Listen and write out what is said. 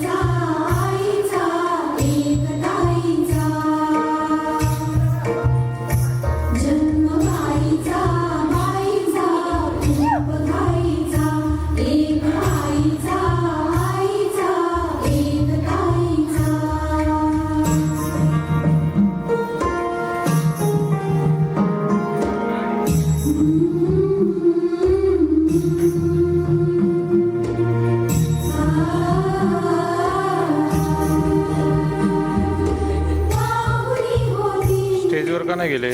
time. स्टेजवर का नाही गेले?